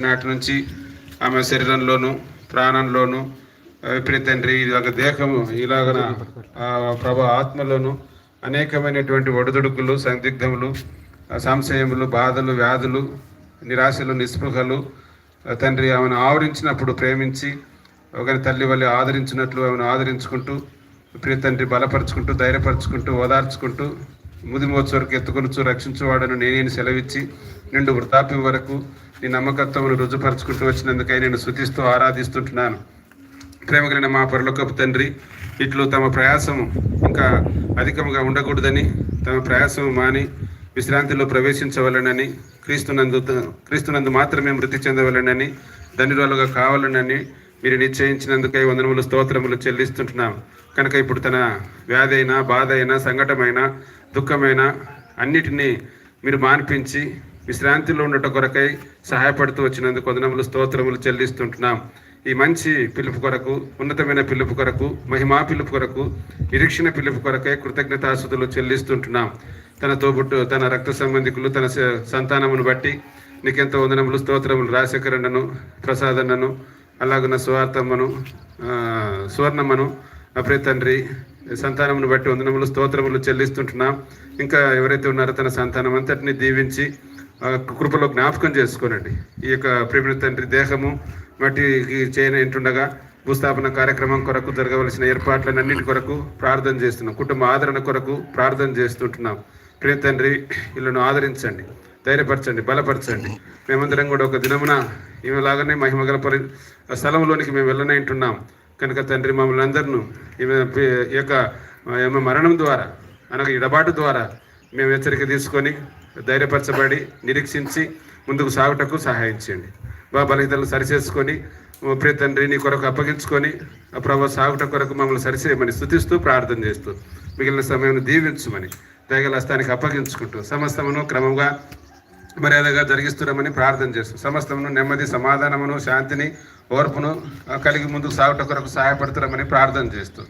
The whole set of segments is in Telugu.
నాటి నుంచి ఆమె శరీరంలోను ప్రాణంలోను విపరీత తండ్రి ఇది ఒక దేహము. ఇలాగన ప్రభు ఆత్మలోను అనేకమైనటువంటి ఒడిదుడుకులు సందిగ్ధములు సంశయములు బాధలు వ్యాధులు నిరాశలు నిస్పృహలు తండ్రి ఆమెను ఆవరించినప్పుడు ప్రేమించి ఒకరి తల్లి వల్ల ఆదరించినట్లు ఆమెను ఆదరించుకుంటూ ప్రియ తండ్రి బలపరుచుకుంటూ ధైర్యపరుచుకుంటూ ఓదార్చుకుంటూ ముదిమోచు వరకు ఎత్తుకొనుచు రక్షించువాడను నేనేని సెలవిచ్చి నిండు వృద్ధాప్యం వరకు నీ నమ్మకత్వమును రుజుపరుచుకుంటూ వచ్చినందుకై నేను శుతిస్తూ ఆరాధిస్తుంటున్నాను. ప్రేమ కలిగిన మా పరలోకపు తండ్రి ఇట్లు తమ ప్రయాసము ఇంకా అధికంగా ఉండకూడదని తమ ప్రయాసము మాని విశ్రాంతిలో ప్రవేశించవలనని క్రీస్తునందు క్రీస్తునందు మాత్రమే మృతి చెందవలనని ధనిరాలుగా కావాలనని మీరు నిశ్చయించినందుకై వందనములు స్తోత్రములు చెల్లిస్తుంటున్నాం కనుక ఇప్పుడు తన వ్యాధి అయినా బాధ అయినా సంఘటమైన దుఃఖమైన అన్నిటినీ మీరు మాన్పించి విశ్రాంతిలో ఉండట కొరకై సహాయపడుతూ వచ్చినందుకు వందనములు స్తోత్రములు చెల్లిస్తుంటున్నాం. ఈ మంచి పిలుపు కొరకు ఉన్నతమైన పిలుపు కొరకు మహిమా పిలుపు కొరకు నిరీక్షణ పిలుపు కొరకై కృతజ్ఞతాసుతులు చెల్లిస్తుంటున్నాం. తన తోబుట్టు తన రక్త సంబంధికులు తన స- సంతానమును బట్టి నీకెంతో వందనములు స్తోత్రములు రాజశేఖరన్నను ప్రసాదన్నను అలాగున్న సువార్తమ్మను సువర్ణమ్మను అప్రే తండ్రి సంతానమును బట్టి వందనములు స్తోత్రములు చెల్లిస్తుంటున్నాం. ఇంకా ఎవరైతే ఉన్నారో తన సంతానం అంతటిని దీవించి కృపలో జ్ఞాపకం చేసుకోనండి. ఈ యొక్క ప్రేమిన తండ్రి దేహము మట్టికి చేయనంటుండగా భూస్థాపన కార్యక్రమం కొరకు జరగవలసిన ఏర్పాట్లన్నింటి కొరకు ప్రార్థన చేస్తున్నాం. కుటుంబ ఆదరణ కొరకు ప్రార్థన చేస్తుంటున్నాం. ప్రియ తండ్రి వీళ్ళను ఆదరించండి. ధైర్యపరచండి బలపరచండి. మేమందరం కూడా ఒక దినమున ఈమెలాగానే మహిమగల పరి స్థలంలోనికి మేము వెళ్ళనంటున్నాం కనుక తండ్రి మమ్మల్ని అందరినూ ఈమె ఈ యొక్క మరణం ద్వారా అనగా ఇడబాటు ద్వారా మేము హెచ్చరిక తీసుకొని ధైర్యపరచబడి నిరీక్షించి ముందుకు సాగుటకు సహాయం చేయండి బా సరిచేసుకొని ప్రియ తండ్రి నీ కొరకు అప్పగించుకొని ఆ ప్రభావ సాగుట కొరకు మమ్మల్ని సరిచేయమని స్థుతిస్తూ ప్రార్థన చేస్తూ మిగిలిన సమయం దీవించమని దయగల హస్తానికి అప్పగించుకుంటూ సమస్తమును క్రమంగా మర్యాదగా జరిగిస్తున్నామని ప్రార్థన చేస్తూ సమస్తమును నెమ్మది సమాధానమును శాంతిని ఓర్పును కలిగి ముందుకు సాగుట కొరకు సహాయపడుతున్నామని ప్రార్థన చేస్తూ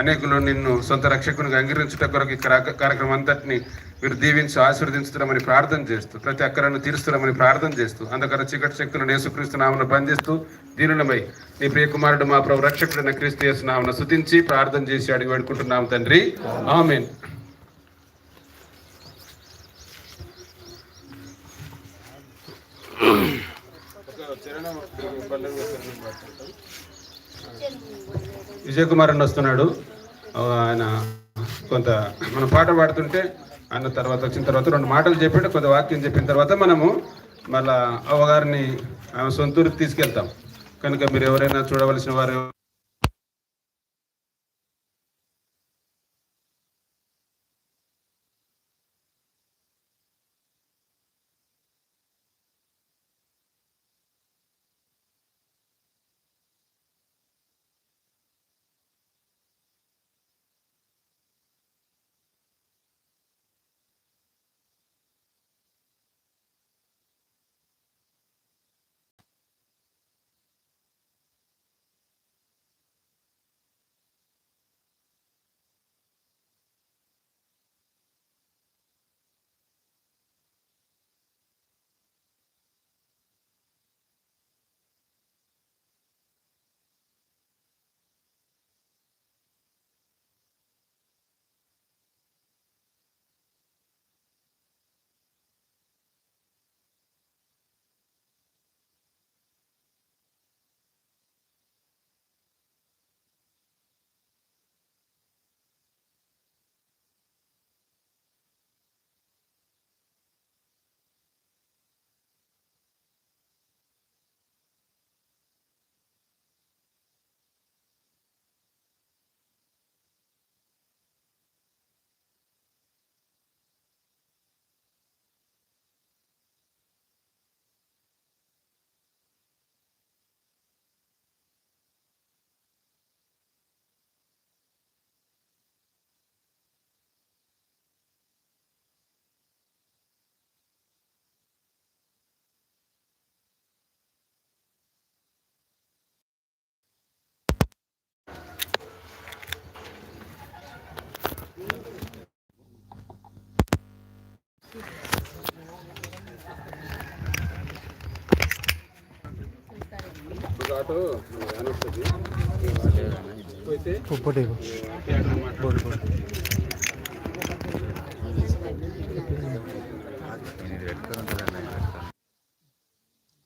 అనేకులు నిన్ను సొంత రక్షకునిగా అంగీకరించుట కొరకు ఈ కార్య- కార్యక్రమం అంతటిని మీరు దీవించి ఆశీర్వదించడమని ప్రార్థన చేస్తూ ప్రతి అక్కరను తీరుస్తామని ప్రార్థన చేస్తూ అందుకర చీకటి శక్తులను యేసుక్రీస్తు నామను బంధిస్తూ దీనులమై నీ ప్రియ కుమారుడు మా ప్రభు రక్షకుడైన క్రీస్తు యేసు నామను శుతించి ప్రార్థన చేసి అడిగి వేడుకుంటున్నాం తండ్రి. ఆమెన్. విజయ్ కుమార్ అని వస్తున్నాడు ఆయన కొంత మనం పాట పాడుతుంటే ఆయన తర్వాత వచ్చిన తర్వాత రెండు మాటలు చెప్పాడు కొంత వాక్యం చెప్పిన తర్వాత మనము మళ్ళా అవ్వగారిని ఆమె సొంతూరుకి తీసుకెళ్తాం. కనుక మీరు ఎవరైనా చూడవలసిన వారు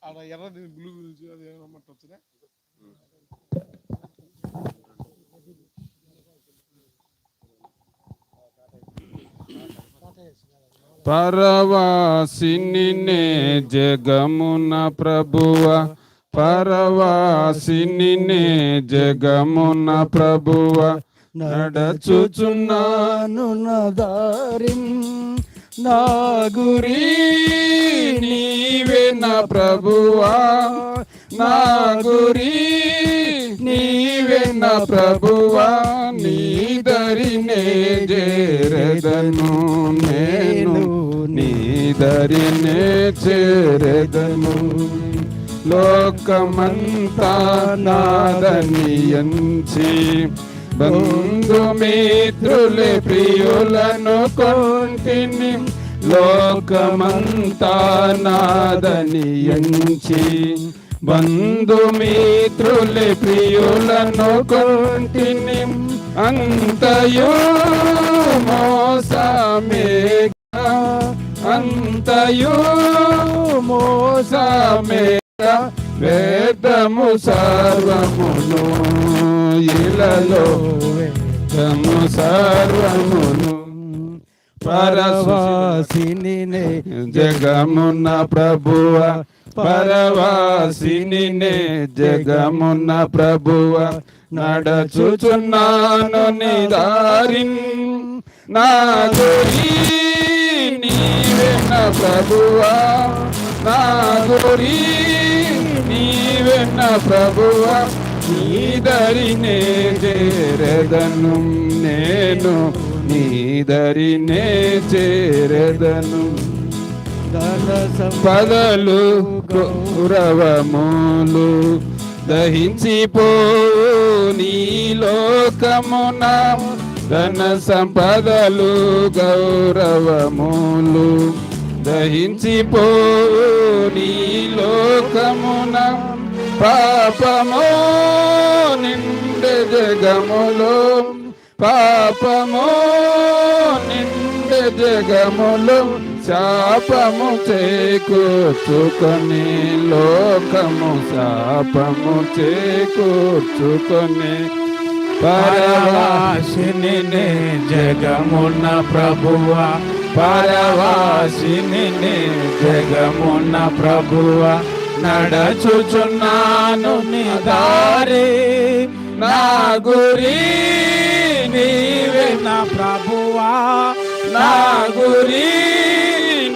ఆడ ఎర్రది బ్లూ అది ఏమన్నట్టు వచ్చినా? పరవాసిని నే జగమున ప్రభువ. పరవాసిని జగమున ప్రభువ నడచుచున్నాను నడుచుచున్నాను నా నా గురి నీవే నా ప్రభువా నా గురి నీవే నా ప్రభువా నీ దరినే చేరదను నేను నీ దరినే చేరదను. లోకమంతా నాదని ఎంచి బంధుమిత్రులే ప్రియులను కొంటిని లోకమంతా నాదని ఎంచి బంధుమిత్రులే ప్రియులను కొంటిని అంతయో మోసమే అంతయో మోసమే వేదము సర్వమును ఇలలో వేదము సర్వమును. పరవాసిని జగమున్న ప్రభువ పరవాసిని జగమున్న ప్రభువ నడచుచున్నాను నీ దారిన్ నా గురి నీవే నా ప్రభువా నా గురి నీవే నా ప్రభువా నీ దరినే చేరదను నేను నీ దరినే చేరదను. ధన పదలు గౌరవములు దహించిపో నీ లోకమున. ధన సంపదలు గౌరవములు దహించిపో నీ పాపము నిండు జగములో. పాపము నిండు జగములో శాపము చేకూర్చుకొని లోకము శాపము చేకూర్చుకొని. పరవాసిని జగమున్న ప్రభువా పరవాసిని జగమున్న ప్రభువా. నడచుచున్నాను నీ దారి నా గురి నీవే నా ప్రభువా. నా గురి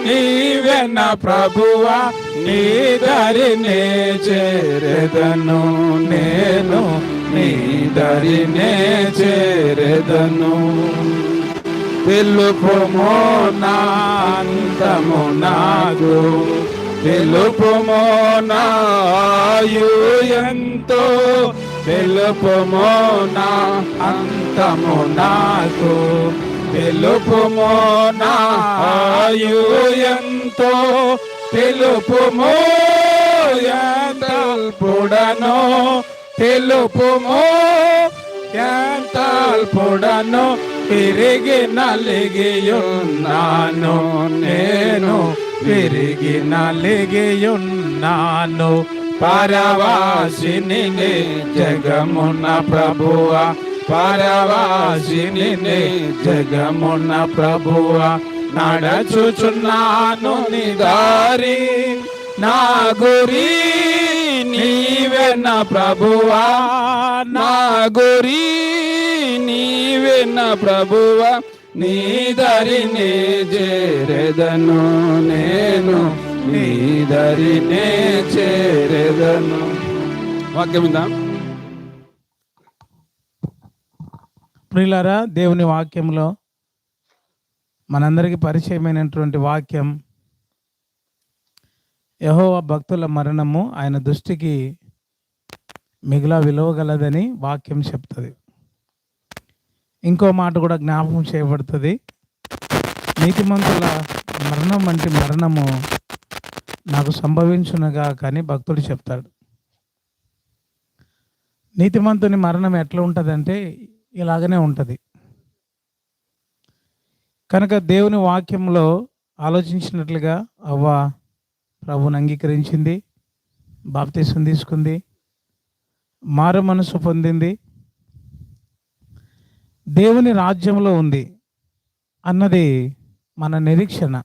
నీవే నా ప్రభువా. నీ దరినే చేరదను నేను. నీ దరినే చేరెదను. తెలుపుమో నా అంతము నాకు తెలుపుమో నాయు ఎంతో తెలుపుమో నా అంతము నాకు. తెలుపుమో నా ఆయు ఎంతో తెలుపుమో ఎంతల్పుడనో తెలుపుమో ఎంతల్పుడనో తిరిగి నలిగి ఉన్నాను నేను. తిరిగి నలిగియున్నాను పరవాసిని నే జగమున్న ప్రభువ. పరవాసిని నే జగమున్న ప్రభువ. నడచుచున్నాను నిదారి నా గురి నీవెన్న ప్రభువా. నా గురి నీవెన్న ప్రభువా. నీ దరినే చేరెదను నేను నీ దరినే చేరెదను. వాక్యం ఉందా ప్రియులారా దేవుని వాక్యంలో మనందరికీ పరిచయమైనటువంటి వాక్యం యహోవ భక్తుల మరణము ఆయన దృష్టికి మిగిలా విలువగలదని వాక్యం చెప్తుంది. ఇంకో మాట కూడా జ్ఞాపకం చేయబడుతుంది. నీతిమంతుల మరణం వంటి మరణము నాకు సంభవించునగా కానీ భక్తుడు చెప్తాడు. నీతిమంతుని మరణం ఎట్లా ఉంటుందంటే ఇలాగనే ఉంటుంది. కనుక దేవుని వాక్యంలో ఆలోచించినట్లుగా అవ్వ ప్రభుని అంగీకరించింది బాప్తీసం తీసుకుంది మారు మనసు పొందింది దేవుని రాజ్యంలో ఉంది అన్నది మన నిరీక్షణ.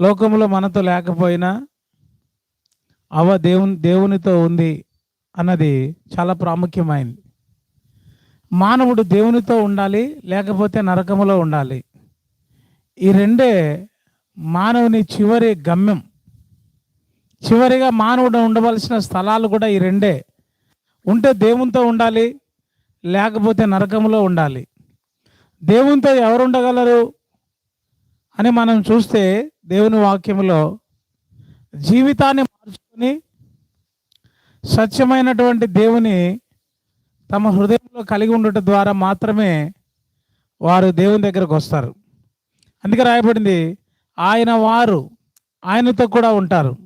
లోకంలో మనతో లేకపోయినా అవ దేవుని దేవునితో ఉంది అన్నది చాలా ప్రాముఖ్యమైనది మానవుడు దేవునితో ఉండాలి లేకపోతే నరకములో ఉండాలి. ఈ రెండే మానవుని చివరి గమ్యం. చివరిగా మానవుడు ఉండవలసిన స్థలాలు కూడా ఈ రెండే. ఉంటే దేవునితో ఉండాలి లేకపోతే నరకంలో ఉండాలి. దేవునితో ఎవరు ఉండగలరు అని మనం చూస్తే దేవుని వాక్యంలో జీవితాన్ని మార్చుకొని సత్యమైనటువంటి దేవుని తమ హృదయంలో కలిగి ఉండటం ద్వారా మాత్రమే వారు దేవుని దగ్గరకు వస్తారు. అందుకే రాయబడింది ఆయన వారు ఆయనతో కూడా ఉంటారు.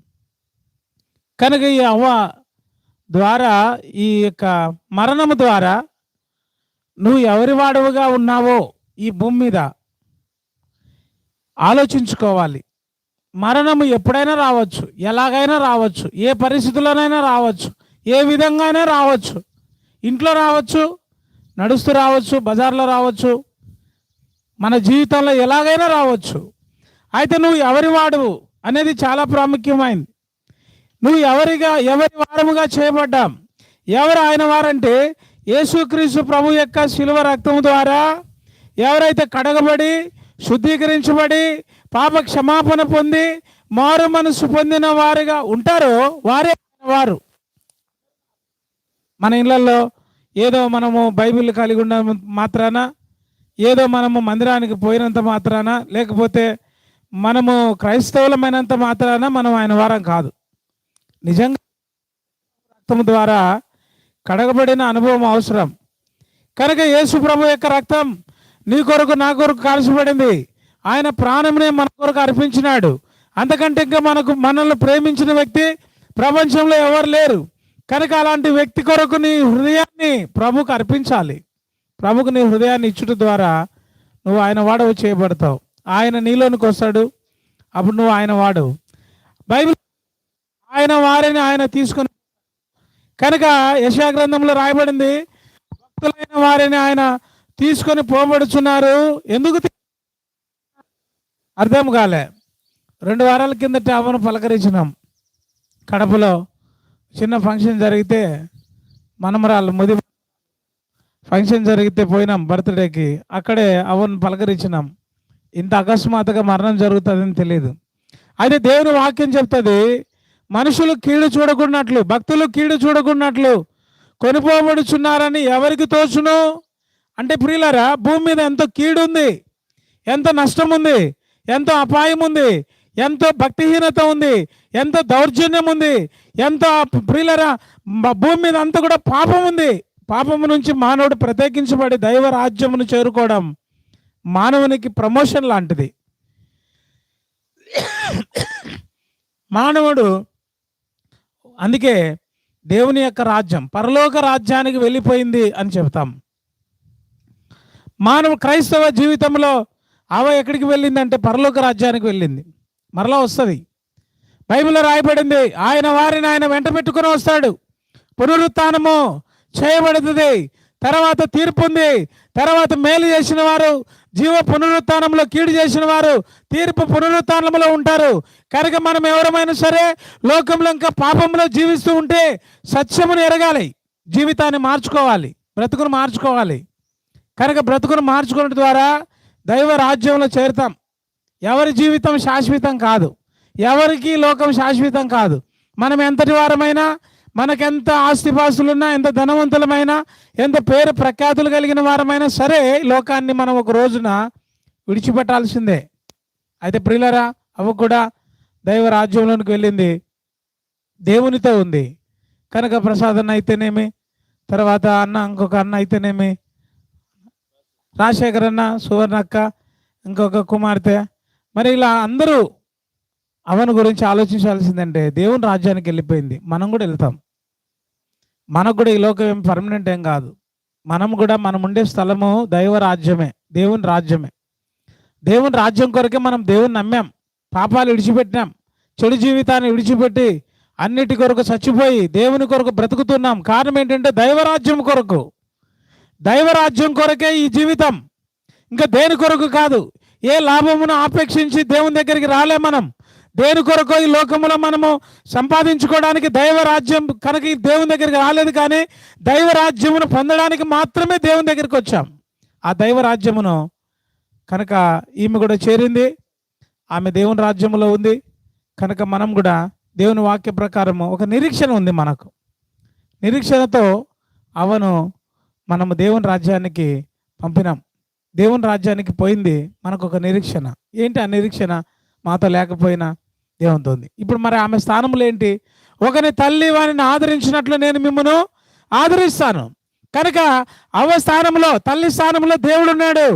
కనుక ఈ అవ్వ ద్వారా ఈ యొక్క మరణము ద్వారా నువ్వు ఎవరి వాడవుగా ఉన్నావో ఈ భూమి మీద ఆలోచించుకోవాలి. మరణము ఎప్పుడైనా రావచ్చు ఎలాగైనా రావచ్చు ఏ పరిస్థితుల్లోనైనా రావచ్చు ఏ విధంగానే రావచ్చు. ఇంట్లో రావచ్చు నడుస్తూ రావచ్చు బజార్లో రావచ్చు మన జీవితంలో ఎలాగైనా రావచ్చు. అయితే నువ్వు ఎవరి వాడువు అనేది చాలా ప్రాముఖ్యమైంది. నువ్వు ఎవరిగా ఎవరి వారముగా చేయబడ్డాం? ఎవరు ఆయన వారంటే యేసుక్రీస్తు ప్రభు యొక్క శిలువ రక్తం ద్వారా ఎవరైతే కడగబడి శుద్ధీకరించబడి పాప క్షమాపణ పొంది మారు మనసు పొందిన వారుగా ఉంటారో వారే వారు. మన ఇళ్ళల్లో ఏదో మనము బైబిల్ కలిగి ఉన్న మాత్రాన ఏదో మనము మందిరానికి పోయినంత మాత్రాన లేకపోతే మనము క్రైస్తవులమైనంత మాత్రాన మనం ఆయన వారం కాదు. నిజంగా రక్తం ద్వారా కడగబడిన అనుభవం అవసరం. కనుక యేసు ప్రభు యొక్క రక్తం నీ కొరకు నా కొరకు కాల్చబడింది. ఆయన ప్రాణంనే మన కొరకు అర్పించినాడు. అంతకంటే ఇంకా మనకు మనల్ని ప్రేమించిన వ్యక్తి ప్రపంచంలో ఎవరు లేరు. కనుక అలాంటి వ్యక్తి కొరకు నీ హృదయాన్ని ప్రభుకు అర్పించాలి. ప్రభుకు నీ హృదయాన్ని ఇచ్చుట ద్వారా నువ్వు ఆయన వాడవు చేయబడతావు. ఆయన నీలోనికి వస్తాడు. అప్పుడు నువ్వు ఆయన వాడు బైబిల్ ఆయన వారిని ఆయన తీసుకుని కనుక యశా గ్రంథంలో రాయబడింది భక్తులైన వారిని ఆయన తీసుకొని పోబడుచున్నారు. ఎందుకు అర్థం కాలే. రెండు వారాల కిందట అవను పలకరించినాం. కడపలో చిన్న ఫంక్షన్ జరిగితే మనమరాలు ముది ఫంక్షన్ జరిగితే పోయినాం బర్త్డేకి. అక్కడే అవన్ పలకరించినాం. ఇంత అకస్మాత్తుగా మరణం జరుగుతుందని తెలియదు అయితే దేవుని వాక్యం చెప్తుంది మనుషులు కీడు చూడకున్నట్లు భక్తులు కీడు చూడకున్నట్లు కొనిపోబడుచున్నారని ఎవరికి తోచును? అంటే ప్రియులరా భూమి మీద ఎంతో కీడు ఉంది ఎంతో నష్టం ఉంది ఎంతో అపాయం ఉంది ఎంతో భక్తిహీనత ఉంది ఎంతో దౌర్జన్యం ఉంది ఎంతో ప్రియులరా భూమి మీద అంతా కూడా పాపం ఉంది పాపము నుంచి మానవుడు ప్రత్యేకించబడి దైవ రాజ్యమును చేరుకోవడం మానవునికి ప్రమోషన్ లాంటిది. మానవుడు అందుకే దేవుని యొక్క రాజ్యం పరలోక రాజ్యానికి వెళ్ళిపోయింది అని చెప్తాం మానవ క్రైస్తవ జీవితంలో ఆవ ఎక్కడికి వెళ్ళిందంటే పరలోక రాజ్యానికి వెళ్ళింది. మరలా వస్తుంది. బైబిల్లో రాయబడింది ఆయన వారిని ఆయన వెంట పెట్టుకుని వస్తాడు. పునరుత్నము చేయబడుతుంది. తర్వాత తీర్పు ఉంది. తర్వాత మేలు చేసిన వారు జీవ పునరుత్నంలో కీడు చేసిన వారు తీర్పు పునరుత్నంలో ఉంటారు. కనుక మనం ఎవరమైనా సరే లోకంలో ఇంకా పాపంలో జీవిస్తూ ఉంటే సత్యమును ఎరగాలి. జీవితాన్ని మార్చుకోవాలి. బ్రతుకును మార్చుకోవాలి. కనుక బ్రతుకును మార్చుకోవడం ద్వారా దైవ రాజ్యంలో చేరుతాం. ఎవరి జీవితం శాశ్వతం కాదు. ఎవరికి లోకం శాశ్వతం కాదు. మనం ఎంతటి వారమైనా మనకెంత ఆస్తిపాస్తులున్నా ఎంత ధనవంతులమైనా ఎంత పేరు ప్రఖ్యాతులు కలిగిన వారమైనా సరే లోకాన్ని మనం ఒక రోజున విడిచిపెట్టాల్సిందే. అయితే ప్రియులరా అవి కూడా దైవ రాజ్యంలోనికి వెళ్ళింది. దేవునితో ఉంది. కనుక ప్రసాదన్న అయితేనేమి తర్వాత అన్న ఇంకొక అన్న అయితేనేమి రాజశేఖర్ అన్న సువర్ణ అక్క ఇంకొక కుమార్తె. మరి ఇలా అందరూ అవని గురించి ఆలోచించాల్సిందంటే దేవుని రాజ్యానికి వెళ్ళిపోయింది. మనం కూడా వెళ్తాం. మనకు కూడా ఈ లోకం ఏం పర్మనెంట్ ఏం కాదు. మనం కూడా మనం ఉండే స్థలము దైవ రాజ్యమే దేవుని రాజ్యమే. దేవుని రాజ్యం కొరకే మనం దేవుని నమ్మాం. పాపాలు విడిచిపెట్టినాం. చెడు జీవితాన్ని విడిచిపెట్టి అన్నిటి కొరకు చచ్చిపోయి దేవుని కొరకు బ్రతుకుతున్నాం. కారణం ఏంటంటే దైవరాజ్యం కొరకు. దైవరాజ్యం కొరకే ఈ జీవితం. ఇంకా దేని కొరకు కాదు. ఏ లాభమును ఆపేక్షించి దేవుని దగ్గరికి రాలే మనం. దేని కొరకు ఈ లోకములో మనము సంపాదించుకోవడానికి దైవరాజ్యం కనుక ఈ దేవుని దగ్గరికి రాలేదు కానీ దైవరాజ్యమును పొందడానికి మాత్రమే దేవుని దగ్గరికి వచ్చాం. ఆ దైవరాజ్యమును కనుక ఈమె కూడా చేరింది. ఆమె దేవుని రాజ్యములో ఉంది. కనుక మనం కూడా దేవుని వాక్య ప్రకారము ఒక నిరీక్షణ ఉంది మనకు. నిరీక్షణతో అవను మనము దేవుని రాజ్యానికి పంపినాం. దేవుని రాజ్యానికి పోయింది మనకు ఒక నిరీక్షణ. ఏంటి ఆ నిరీక్షణ? మాతో లేకపోయినా దేవునితో ఉంది ఇప్పుడు మరి ఆమె స్థానంలో ఏంటి ఒకని తల్లి వారిని ఆదరించినట్లు నేను మిమ్మను ఆదరిస్తాను. కనుక అవ స్థానంలో తల్లి స్థానంలో దేవుడు ఉన్నాడు.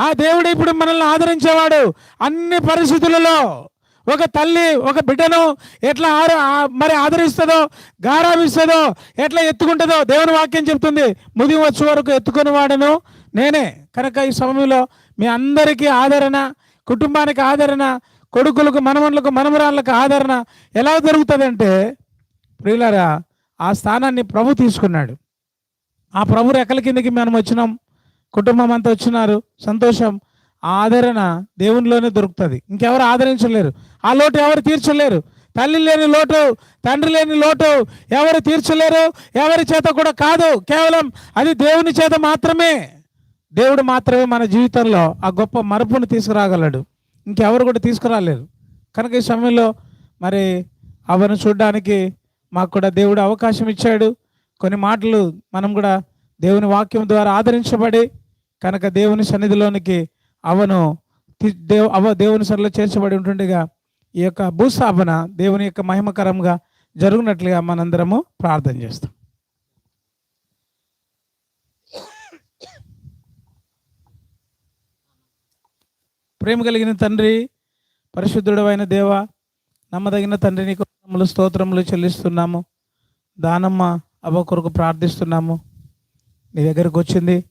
ఆ దేవుడు ఇప్పుడు మనల్ని ఆదరించేవాడు. అన్ని పరిస్థితులలో ఒక తల్లి ఒక బిడ్డను ఎట్లా ఆర మరి ఆదరిస్తుందో గారాభిస్తుందో ఎట్లా ఎత్తుకుంటుందో దేవుని వాక్యం చెప్తుంది. ముదిం వచ్చే వరకు ఎత్తుకుని వాడను నేనే. కనుక ఈ సమయంలో మీ అందరికీ ఆదరణ కుటుంబానికి ఆదరణ కొడుకులకు మనమనులకు మనమరాళ్ళకు ఆదరణ ఎలా దొరుకుతుందంటే ప్రియులారా ఆ స్థానాన్ని ప్రభు తీసుకున్నాడు. ఆ ప్రభు రెక్కల కిందకి మనం వచ్చినాం. కుటుంబం అంతా వచ్చినారు. సంతోషం. ఆ ఆదరణ దేవునిలోనే దొరుకుతుంది. ఇంకెవరు ఆదరించలేరు. ఆ లోటు ఎవరు తీర్చలేరు? తల్లి లేని లోటు తండ్రి లేని లోటు ఎవరు తీర్చలేరు? ఎవరి చేత కూడా కాదు. కేవలం అది దేవుని చేత మాత్రమే. దేవుడు మాత్రమే మన జీవితంలో ఆ గొప్ప మరుపును తీసుకురాగలడు. ఇంకెవరు కూడా తీసుకురాలేరు కనుక ఈ సమయంలో మరి అవను చూడడానికి మాకు కూడా దేవుడు అవకాశం ఇచ్చాడు. కొన్ని మాటలు మనం కూడా దేవుని వాక్యం ద్వారా ఆదరించబడి కనుక దేవుని సన్నిధిలోనికి అవను తి- అవ దేవుని సన్నిధిలో చేర్చబడి ఉంటుండగా ఈ యొక్క భూస్థాపన దేవుని యొక్క మహిమకరంగా జరుగునట్లుగా మనందరము ప్రార్థన చేస్తాం. ప్రేమ కలిగిన తండ్రి పరిశుద్ధుడమైన దేవ నమ్మదగిన తండ్రి నీకు స్తోత్రములు చెల్లిస్తున్నాము. దానమ్మ అవ్వ కొరకు ప్రార్థిస్తున్నాము. నీ దగ్గరకు వచ్చింది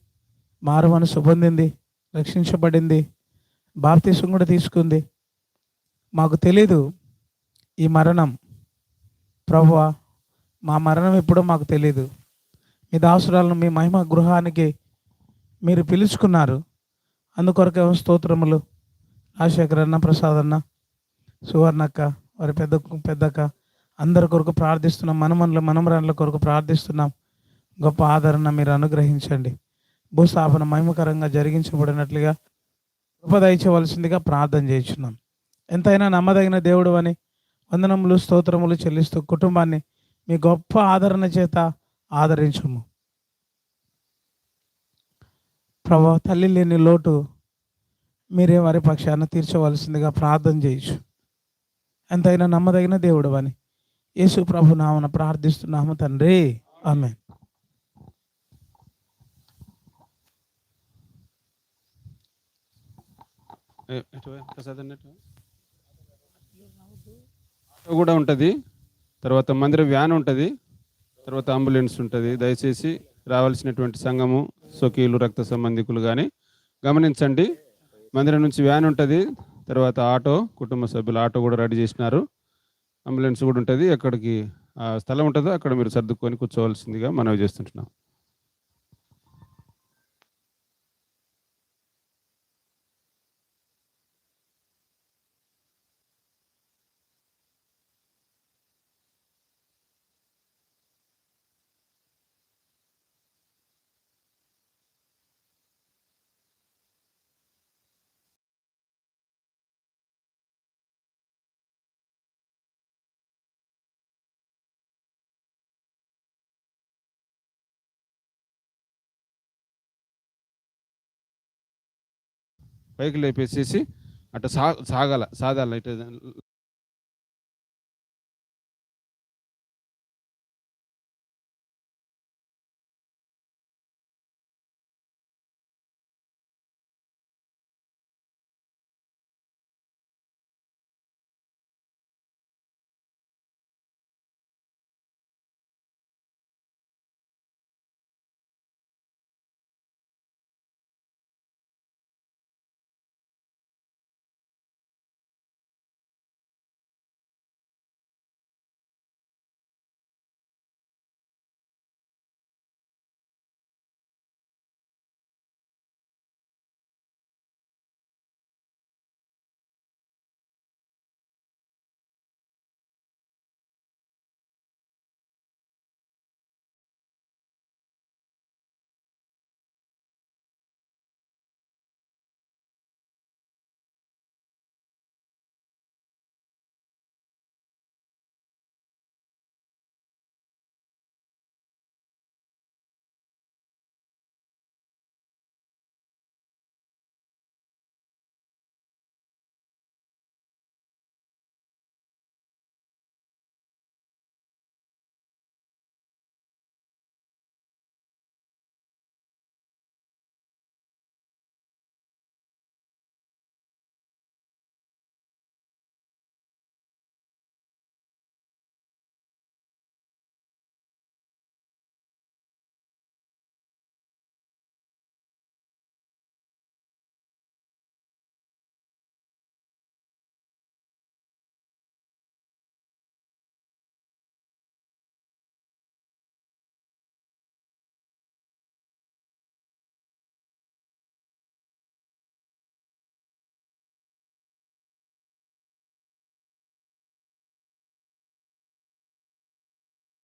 మారు మనసు పొందింది రక్షించబడింది బాప్తీసం కూడా తీసుకుంది. మాకు తెలీదు ఈ మరణం. ప్రభు మా మరణం ఎప్పుడో మాకు తెలీదు. మీ దాసురాలను మీ మహిమ గృహానికి మీరు పిలుచుకున్నారు. అందుకొరకే స్తోత్రములు. ఆశేఖర్ అన్న ప్రసాద్ అన్న సువర్ణక్క వారి పెద్ద పెద్దక్క అందరి కొరకు ప్రార్థిస్తున్నాం. మనమనుల మనమరాన్ల కొరకు ప్రార్థిస్తున్నాం. గొప్ప ఆదరణ మీరు అనుగ్రహించండి. భూస్థాపన మహిమకరంగా జరిగించబడినట్లుగా గొప్ప ప్రార్థన చేస్తున్నాం. ఎంతైనా నమ్మదగిన దేవుడు అని వందనములు స్తోత్రములు చెల్లిస్తూ కుటుంబాన్ని మీ గొప్ప ఆదరణ చేత ఆదరించము. ప్రభా తల్లి లేని లోటు మీరే వారి పక్షాన తీర్చవలసిందిగా ప్రార్థన చేయొచ్చు ఎంతైనా నమ్మదగిన దేవుడు అని యేసు ప్రభు నామన ప్రార్థిస్తున్నాము తండ్రి. ఆమె కూడా ఉంటుంది. తర్వాత మందిర వ్యాన్ ఉంటుంది. తర్వాత అంబులెన్స్ ఉంటుంది. దయచేసి రావాల్సినటువంటి సంఘము స్వకీయులు రక్త సంబంధికులు కానీ గమనించండి. మందిరం నుంచి వ్యాన్ ఉంటుంది. తర్వాత ఆటో కుటుంబ సభ్యులు ఆటో కూడా రెడీ చేసినారు. అంబులెన్స్ కూడా ఉంటుంది. ఎక్కడికి ఆ స్థలం ఉంటుందో అక్కడ మీరు సర్దుకొని కూర్చోవలసిందిగా మనవి చేస్తుంటున్నాం. పైకి లేపేసేసి అట్లా సా సాగాల సాదాలి ఇటు